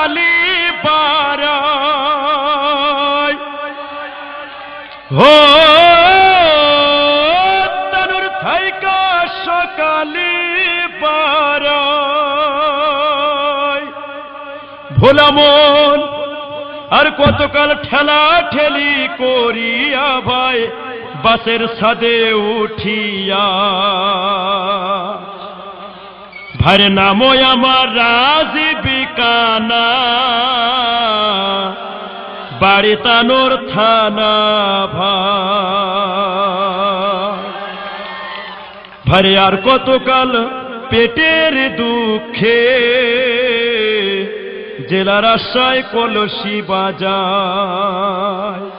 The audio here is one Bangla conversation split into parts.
সকালি পারায় হো, তনুর থাইকা সকালি পারায় ভোলা মন, আর কতকাল ঠেলা ঠেলি করিয়া ভাই, বাসের সাদে উঠিয়া। ভাইরে নামো আমার রাজীবিকানা বাড়ি তানোর থানা ভারে আর কতকাল পেটের দুঃখে। জেলার আশায় কলসি বাজায়।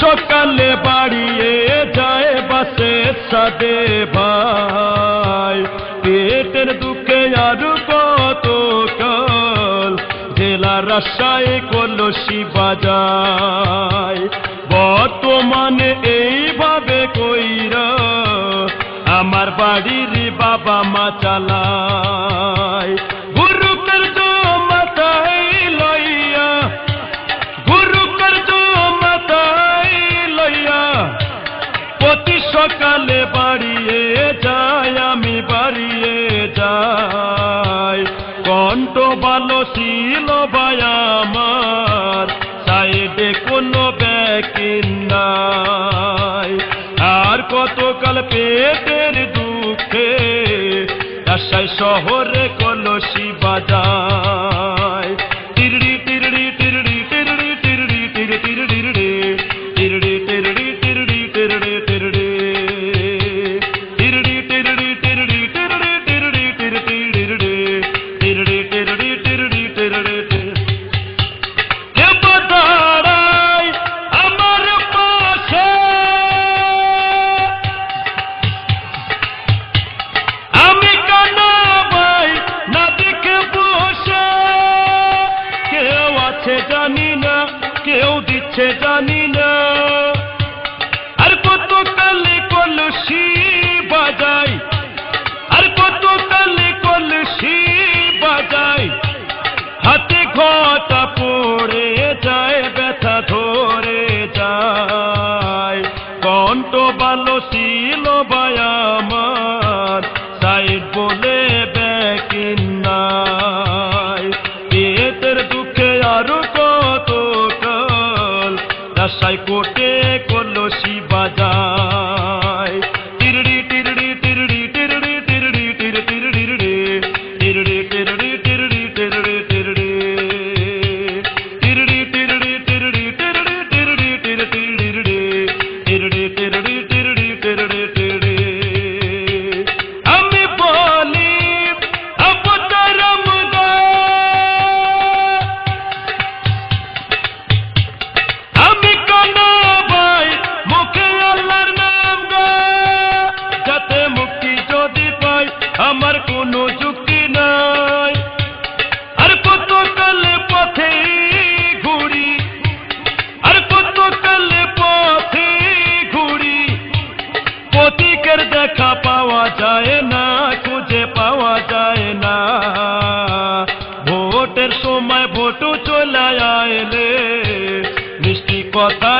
সকালে বাড়িয়ে যায় বাসে সাদে ভাই। পেটের দুঃখে আর কত কাল, জেলা রাশায় কলসি বাজায় বর্তমানে এইভাবে কইরা আমার বাড়ির বাবা মা চালায়। ভালো ছিল ভাই সাইডে কোনো ব্যাকিন নাই। আর কতকাল পেটের দুঃখে, রাজশাহী শহরে কলসি বাজায় দিচ্ছে জানি না আর কত কালে কলসি বাজাই? আর কত কালে কলসি বাজাই? হাতে ঘটা পড়ে যায়, ব্যথা ধরে যায়। কণ্ঠ ভালো ছিল আমার, সাইড বলে কোনো যুক্তি নাই আর কত কালে পথে ঘুরি, আর কত কালে পথে ঘুরি। প্রতীকের দেখা পাওয়া যায় না, খুঁজে পাওয়া যায় না। ভোটের সময় ভোটও চলে আইলে, মিষ্টি কথায়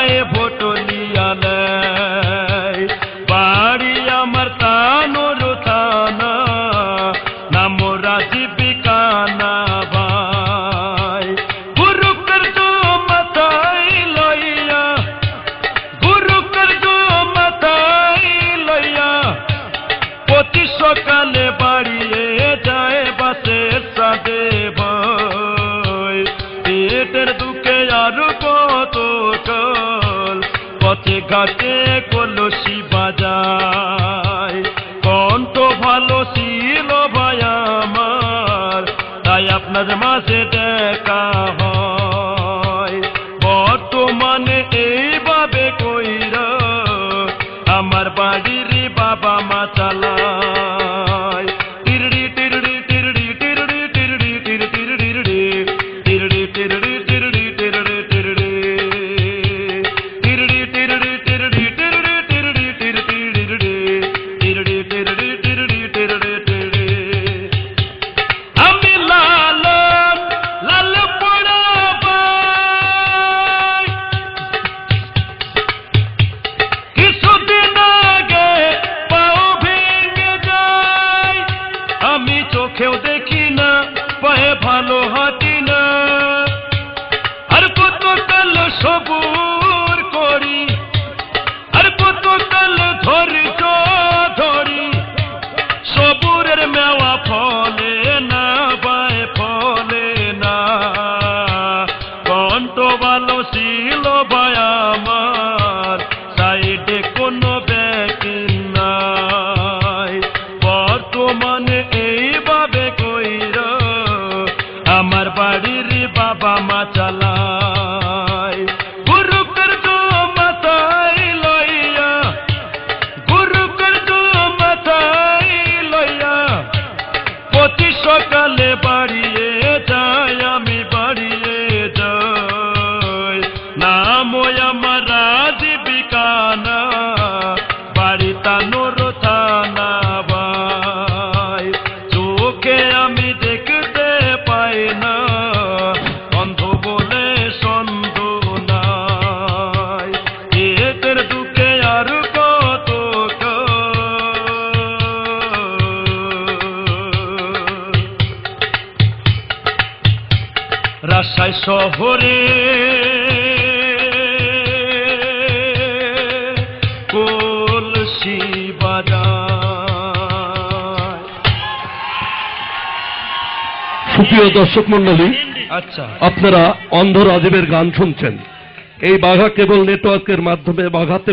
ঘাটে কলসি বাজায়। কণ্ঠ ভালো ছিল ভাই আমার তাই আপনার মাঝে দেখা হয়। till they শহরে। কলসি সুপ্রিয় দর্শক মন্ডলী আচ্ছা। আপনারা অন্ধ রাজীবের গান শুনছেন। এই বাঘা কেবল নেটওয়ার্কের মাধ্যমে বাঘাতে